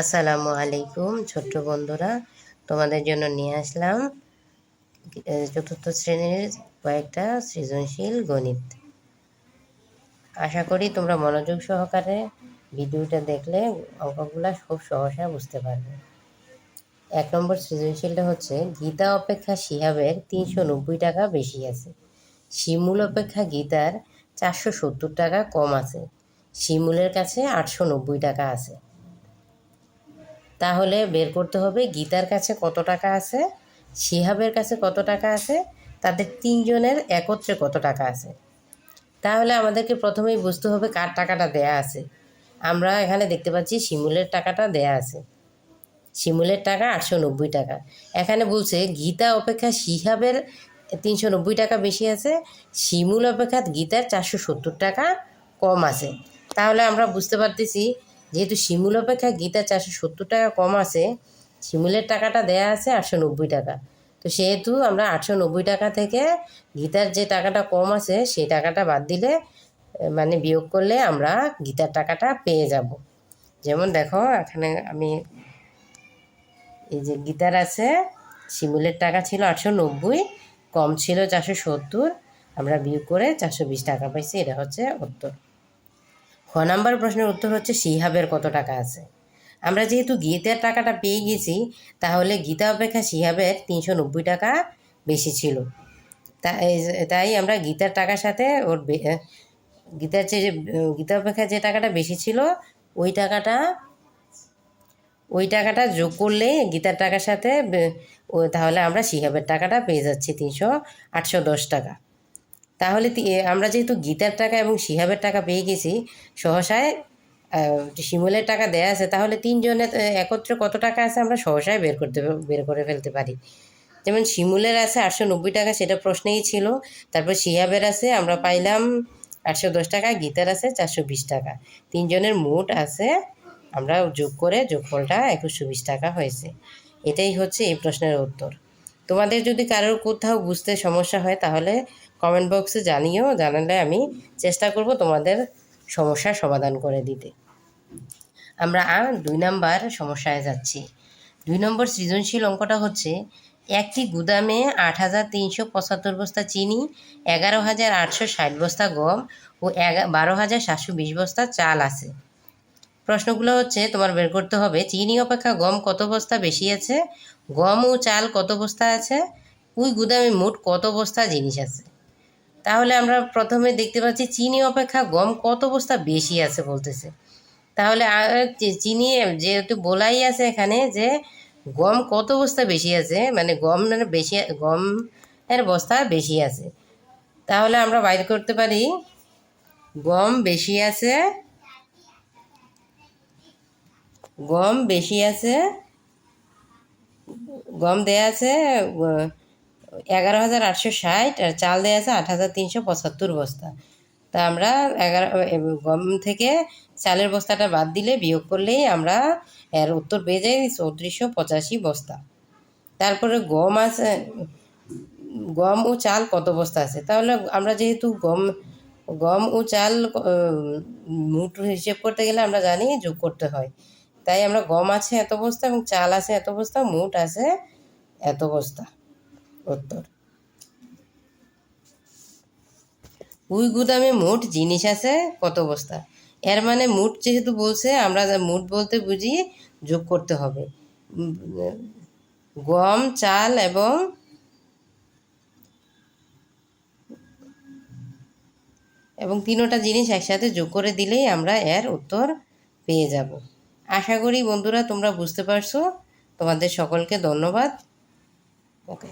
আসসালামু আলাইকুম, ছোট্ট বন্ধুরা। তোমাদের জন্য নিয়ে আসলাম চতুর্থ শ্রেণির কয়েকটা সৃজনশীল গণিত। আশা করি তোমরা মনোযোগ সহকারে ভিডিওটা দেখলে অঙ্কগুলো খুব সহসা বুঝতে পারবে। এক নম্বর সৃজনশীলটা হচ্ছে, গীতা অপেক্ষা শিহাবের তিনশো নব্বই টাকা বেশি আছে। শিমুল অপেক্ষা গীতার চারশো সত্তর টাকা কম আছে। শিমুলের কাছে আটশো নব্বই টাকা আছে। তাহলে বের করতে হবে গীতার কাছে কত টাকা আছে শিহাবের কাছে কত টাকা আছে, তাদের তিনজনের একত্রে কত টাকা আছে। তাহলে আমাদেরকে প্রথমেই বুঝতে হবে কার টাকাটা দেয়া আছে। আমরা এখানে দেখতে পাচ্ছি শিমুলের টাকাটা দেয়া আছে। শিমুলের টাকা আটশো নব্বই টাকা। এখানে বলছে গীতা অপেক্ষা শিহাবের তিনশো নব্বই টাকা বেশি আছে, শিমুল অপেক্ষা গীতার চারশো সত্তর টাকা কম আছে। তাহলে আমরা বুঝতে পারতেছি যেহেতু শিমুল অপেক্ষা গীতার চারশো সত্তর টাকা কম আছে, শিমুলের টাকাটা দেয়া আছে আটশো নব্বই টাকা। তো সেহেতু আমরা আটশো নব্বই টাকা থেকে গীতার যে টাকাটা কম আছে, সেই টাকাটা বাদ দিলে মানে বিয়োগ করলে আমরা গীতার টাকাটা পেয়ে যাব। যেমন দেখো, এখানে আমি এই যে গীতার আছে, শিমুলের টাকা ছিল আটশো নব্বই, কম ছিল চারশো সত্তর, আমরা বিয়োগ করে চারশো বিশ টাকা পাইছি, এটা হচ্ছে উত্তর। খ নাম্বার প্রশ্নের উত্তর হচ্ছে সিহাবের কত টাকা আছে? আমরা যেহেতু গীতার টাকাটা পেয়ে গেছি, তাহলে গীতা অপেক্ষা সিহাবের তিনশো নব্বই টাকা বেশি ছিল। তাই তাই আমরা গীতার টাকার সাথে ওর গীতার যে, গীতা অপেক্ষা যে টাকাটা বেশি ছিল, ওই টাকাটা ওই টাকাটা যোগ করলে গীতার টাকার সাথে তাহলে আমরা সিহাবের টাকাটা পেয়ে যাচ্ছি তিনশো আটশো দশ টাকা। তাহলে আমরা যেহেতু গীতার টাকা এবং শিহাবের টাকা পেয়ে গেছি, সহসায় শিমুলের টাকা দেয়া আছে, তাহলে তিনজনের একত্রে কত টাকা আছে আমরা সহসায় বের করতে বের করে ফেলতে পারি। যেমন শিমুলের আছে আটশো নব্বই টাকা, সেটা প্রশ্নেই ছিল। তারপর শিহাবের আছে, আমরা পাইলাম আটশো দশ টাকা, গীতার আছে চারশো বিশ টাকা। তিনজনের মোট আছে, আমরা যোগ করে যোগফলটা একুশশো বিশ টাকা হয়েছে। এটাই হচ্ছে এই প্রশ্নের উত্তর। তোমাদের যদি কারোর কোথাও বুঝতে সমস্যা হয়, তাহলে কমেন্ট বক্সে জানিও, জানালে আমি চেষ্টা করব তোমাদের সমস্যার সমাধান করে দিতে। আমরা দুই নাম্বার সমস্যায় যাচ্ছি। দুই নম্বর সৃজনশীল অঙ্কটা হচ্ছে, একটি গুদামে আট হাজার তিনশো পঁচাত্তর বস্তা চিনি, এগারো হাজার আটশো ষাট বস্তা গম ও বারো হাজার সাতশো বিশ বস্তা চাল আছে। প্রশ্নগুলো হচ্ছে, তোমার বের করতে হবে, চিনি অপেক্ষা গম কত বস্তা বেশি আছে, গম ও চাল কত বস্তা আছে, ওই গুদামে মোট কত বস্তা জিনিস আছে? তাহলে আমরা প্রথমে দেখতে পাচ্ছি চিনি অপেক্ষা গম কত বস্তা বেশি আছে বলতেছে। তাহলে চিনি যেহেতু বলাই আছে এখানে যে গম কত বস্তা বেশি আছে মানে গম মানে বেশি, গম এর বস্তা বেশি আছে। তাহলে আমরা বাইর করতে পারি, গম বেশি আছে, গম বেশি আছে, গম দেয়া আছে এগারো হাজার আটশো ষাট আর চাল দেয়া আছে আট হাজার তিনশো পঁচাত্তর বস্তা। তা আমরা এগারো গম থেকে চালের বস্তাটা বাদ দিলে বিয়োগ করলেই আমরা এর উত্তর পেয়ে যাই চৌত্রিশশো পঁচাশি বস্তা। তারপরে গম আছে, গম ও চাল কত বস্তা আছে? তাহলে আমরা যেহেতু গম গম ও চাল মুঠ হিসেব করতে গেলে আমরা জানি যোগ করতে হয়। তাই আমরা গম আছে এত বস্তা এবং চাল আছে এত বস্তা মুঠ আছে এত বস্তা। উত্তর। ওই গুদামে মোট জিনিস আছে, কত বস্তা? এর মানে মুঠ যেহেতু বলছে, আমরা মুঠ বলতে বুঝি যোগ করতে হবে। গম, চাল এবং এবং তিনোটা জিনিস একসাথে যোগ করে দিলেই আমরা এর উত্তর পেয়ে যাব। আশা করি বন্ধুরা তোমরা বুঝতে পারছ। তোমাদের সকলকে ধন্যবাদ। ওকে